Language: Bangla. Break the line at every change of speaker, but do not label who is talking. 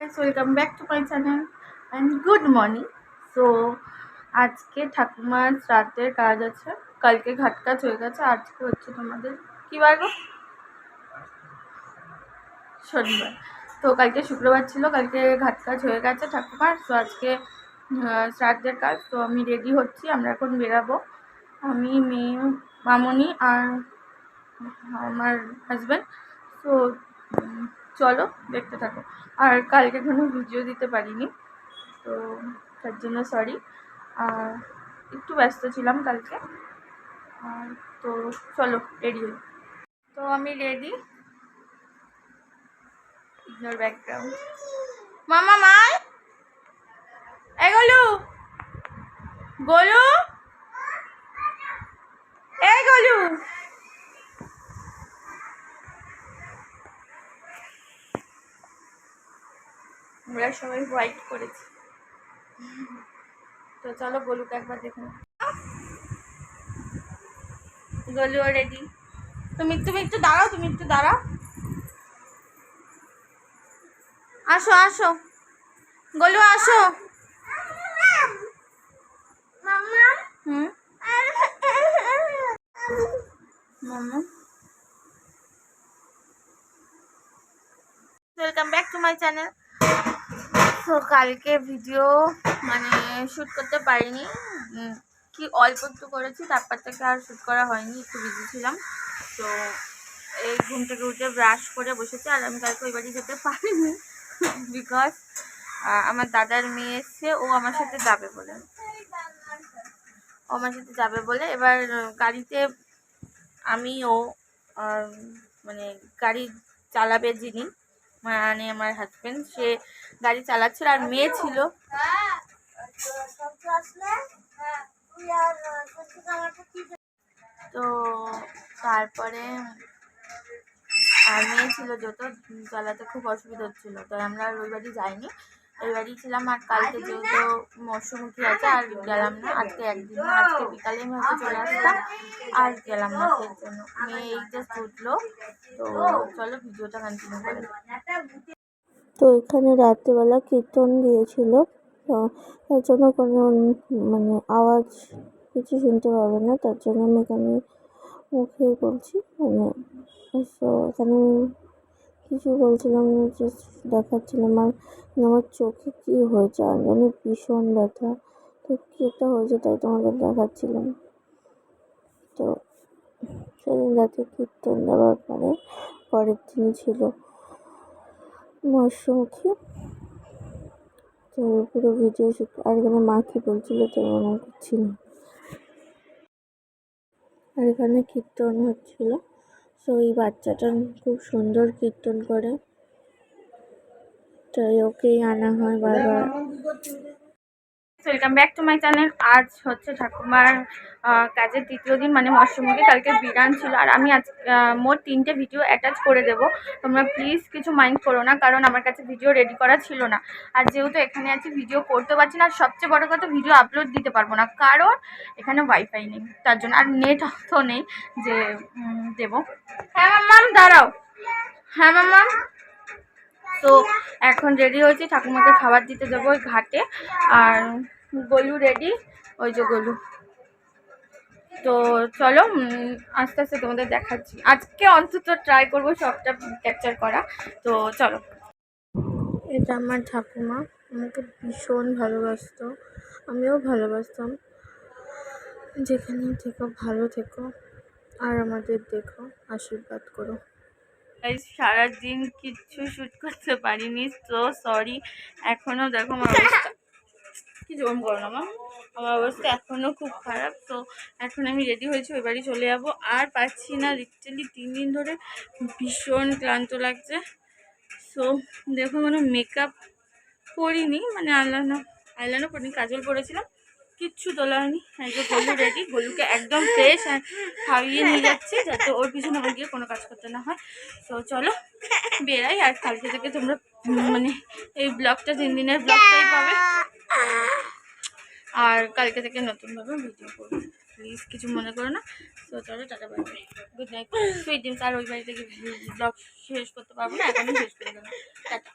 Welcome back to my channel and good morning so আজকে ঠাকুমার রাতের কাজ আছে, কালকে ঘাট কাজ হয়ে গেছে, আজকে হচ্ছে তোমাদের কী বার শনিবার। তো কালকে শুক্রবার ছিল, কালকে ঘাট কাজ হয়ে গেছে ঠাকুমার, তো আজকে শ্রাদ্ধের কাজ, তো আমি রেডি হচ্ছি, আমরা এখন বেরাবো। আমি, মেয়ে, মামনি আর আমার হাজব্যান্ড তো চলো, দেখতে থাকো। আর কালকে কোনো ভিডিও দিতে পারিনি, তো তার জন্য সরি আর একটু ব্যস্ত ছিলাম কালকে। আর তো চলো রেডি হই। তো আমি রেডি ইগনোর ব্যাকগ্রাউন্ড মামা মা এ গলু গলু এই গলু আমরা সবাই হোয়াইট করেছি। তো চলো গলুকে একবার দেখে নাও। গলুও রেডি তুমি তুমি একটু দাঁড়াও, তুমি একটু দাঁড়াও। আসো আসো। গলু, আসো। হুম? মাম্মা welcome back to my channel কালকে ভিডিও মানে শ্যুট করতে পারিনি। কি অল্প একটু করেছি, তারপর থেকে আর শ্যুট করা হয়নি, একটু বিজি ছিলাম। তো এই ঘুম থেকে উঠে ব্রাশ করে বসেছি, আর আমি কালকে ওই বাড়ি যেতে পারিনি বিকজ আমার দাদার মেয়ে এসছে, ও আমার সাথে যাবে বলে। ও আমার সাথে যাবে বলে, এবার গাড়িতে আমি ও মানে গাড়ি চালাবে যিনি মানে আমার হাজবেন্ড সে গাড়ি চালাচ্ছিল আর মেয়ে ছিল। তো তারপরে আর মেয়ে ছিল যত চালাতে খুব অসুবিধা হচ্ছিল। তাই আমরা ওই বাড়ি যাইনি। বাড়ি ছিলাম আর কালকে যেহেতু মৎস্যমুখী আছে আর গেলাম না, আজকে একদিন আজকে বিকালে আমি হয়তো চলে আসতাম, আর গেলাম না সেই জন্য। মেয়ে এই জাস্ট উঠল, তো চলো ভিডিওটা কন্টিনিউ করে।
তো এখানে রাত্রেবেলা কীর্তন দিয়েছিল, তো তার জন্য কোনো মানে আওয়াজ কিছু শুনতে পাবে না, তার জন্য আমি এখানে মুখে বলছি মানে তো এখানে কিছু বলছিলাম জাস্ট দেখাচ্ছিলাম, আর আমার চোখে কী হয়েছে আর মানে ভীষণ ব্যথা। তো কী একটা হয়েছে তাই তোমাদের দেখাচ্ছিলাম। তো সেদিন রাতে কীর্তন দেওয়ার পরে, পরের দিন ছিল মৎস্যমুখী তো পুরো ভিডিও আর এখানে মা কি বলছিল তো মনে করছিল আর এখানে কীর্তন হচ্ছিল। তো এই বাচ্চাটা খুব সুন্দর কীর্তন করে। তাই ওকেই আনা হয় বারবার।
Welcome back to my channel আজ হচ্ছে ঠাকুমার কাজের তৃতীয় দিন মানে মৎস্যমুখী কালকে বিরান ছিল। আর আমি আজ মোট তিনটে ভিডিও অ্যাটাচ করে দেব। তোমরা প্লিজ কিছু মাইন্ড করো না, কারণ আমার কাছে ভিডিও রেডি করা ছিল না। আর যেহেতু এখানে আছি ভিডিও করতে পারছি না, আর সবচেয়ে বড় কথা ভিডিও আপলোড দিতে পারব না। কারণ এখানে ওয়াইফাই নেই, তার জন্য আর নেট তো নেই যে দেবো। হ্যাঁ মাম্মাম দাঁড়াও। হ্যাঁ মাম্মাম তো এখন রেডি হয়েছি, ঠাকুমাকে খাবার দিতে যাব ওই ঘাটে। আর গলু রেডি ওই যে গলু। তো চলো আস্তে আস্তে তোমাদের দেখাচ্ছি। আজকে অন্তত ট্রাই করব সবটা ক্যাপচার করা। তো চলো।
এটা আমার ঠাকুমা, আমাকে ভীষণ ভালোবাসতো। আমিও ভালোবাসতাম। যেখানে থেকো, ভালো থেকো। আর আমাদের দেখো, আশীর্বাদ করো।
Guys, সারাদিন কিচ্ছু শ্যুট করতে পারিনি। তো সরি এখনও দেখো আমার অবস্থা। কি জম করো না মা? আমার অবস্থা এখনও খুব খারাপ। তো এখন আমি রেডি হয়েছি ওই বাড়ি চলে যাব। আর পাচ্ছি না লিটারালি তিন দিন ধরে ভীষণ ক্লান্ত লাগছে। সো দেখো কোনো মেকআপ করিনি মানে আইলাইনার আইলাইনার করিনি কাজল করেছিলাম কিচ্ছু তোলা হয়নি এই যে গলু রেডি গলুকে একদম ফ্রেশ আর খাইয়ে নিয়ে যাচ্ছে যাতে ওর পিছনে আমার গিয়ে কোনো কাজ করতে না হয়। তো চলো, বেরাই আর কালকে থেকে তোমরা মানে এই ব্লগটা তিন দিনের ব্লগটাই পাবে। আর কালকে থেকে নতুনভাবে ভিডিও করব। প্লিজ কিছু মনে করো না। তো চলো, tata bye good night sweet dreams আর ওই বাড়ি থেকে ব্লগ শেষ করতে পারব না, এখনই শেষ করে দেবো। টাটা।